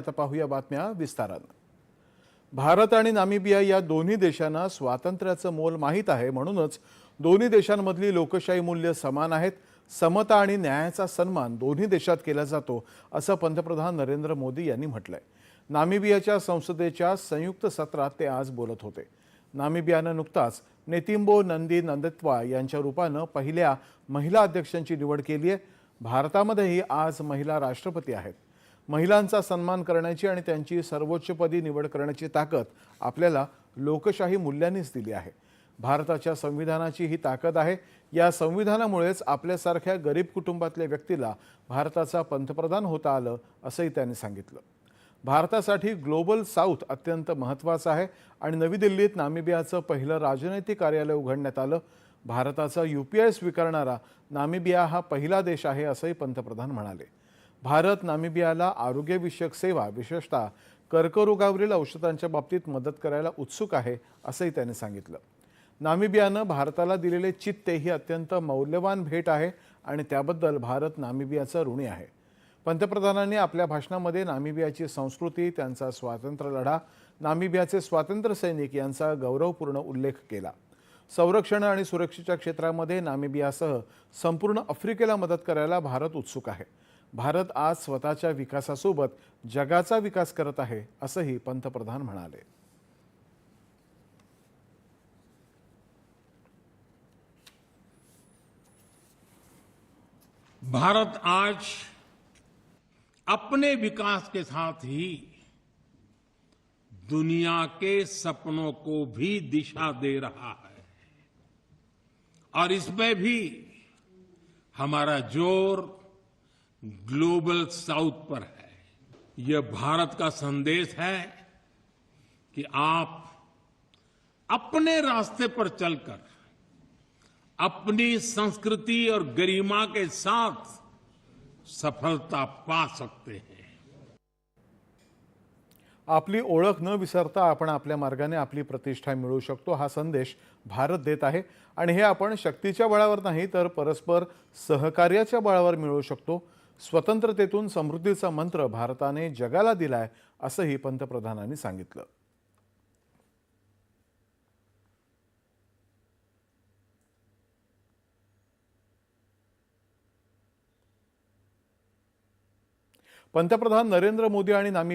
आता पाहूया बातम्या विस्तारानं. भारत आणि नामिबिया या दोन्ही देशांना स्वातंत्र्याचं मोल माहीत आहे म्हणूनच दोन्ही देशांमधली लोकशाही मूल्य समान आहेत. समता आणि न्यायाचा सन्मान दोन्ही देशात केला जातो असं पंतप्रधान नरेंद्र मोदी यांनी म्हटलंय. नामिबियाच्या संसदेच्या संयुक्त सत्रात ते आज बोलत होते. नामिबियानं नुकताच नेतिंबो नंदी नंदत्वा यांच्या रूपानं पहिल्या महिला अध्यक्षांची निवड केली आहे भारतामध्येही आज महिला राष्ट्रपती आहेत. महिलांचा सन्मान करण्याची आणि त्यांची सर्वोच्चपदी निवड करण्याची ताकद आपल्याला लोकशाही मूल्यांनीच दिली आहे. भारताच्या संविधानाची ही ताकद आहे. या संविधानामुळेच आपल्यासारख्या गरीब कुटुंबातल्या व्यक्तीला भारताचा पंतप्रधान होता आलं असंही त्यांनी सांगितलं. भारतासाठी ग्लोबल साऊथ अत्यंत महत्त्वाचं आहे आणि नवी दिल्लीत नामिबियाचं पहिलं राजनैतिक कार्यालय उघडण्यात आलं. भारताचा यूपीआय स्वीकारणारा नामिबिया हा पहिला देश आहे असंही पंतप्रधान म्हणाले. भारत नामिबियाला आरोग्यविषयक सेवा विशेषतः कर्करोगावरील औषधांच्या बाबतीत मदत करायला उत्सुक आहे असंही त्यांनी सांगितलं. नामिबियानं भारताला दिलेले चित्ते ही अत्यंत मौल्यवान भेट आहे आणि त्याबद्दल भारत नामिबियाचा ऋणी आहे. पंतप्रधानांनी आपल्या भाषणामध्ये नामिबियाची संस्कृती त्यांचा स्वातंत्र्य लढा नामिबियाचे स्वातंत्र्य सैनिक यांचा गौरवपूर्ण उल्लेख केला. संरक्षण आणि सुरक्षेच्या क्षेत्रामध्ये नामिबियासह संपूर्ण आफ्रिकेला मदत करायला भारत उत्सुक आहे. भारत आज स्वतःच्या विकासासोबत जगाचा विकास करत आहे असंही पंतप्रधान म्हणाले. भारत आज अपने विकास के साथ ही दुनिया के सपनों को भी दिशा दे रहा है। और इसमें भी हमारा जोर ग्लोबल साउथ पर है। यह भारत का संदेश है कि आप अपने रास्ते पर चलकर अपनी संस्कृति और गरिमा के साथ सफलता पा सकते हैं। आपली ओळख न विसरता आपण आपल्या मार्गाने आपली प्रतिष्ठा मिळवू शकतो हा संदेश भारत देत आहे. आणि हे आपण शक्तीच्या बळावर नाही तर परस्पर सहकार्याच्या बळावर मिळवू शकतो. स्वतंत्रतेतून समृद्धीचा मंत्र भारताने जगाला दिलाय असंही पंतप्रधानांनी सांगितलं. पंतप्रधान नरेंद्र मोदी आणि नामी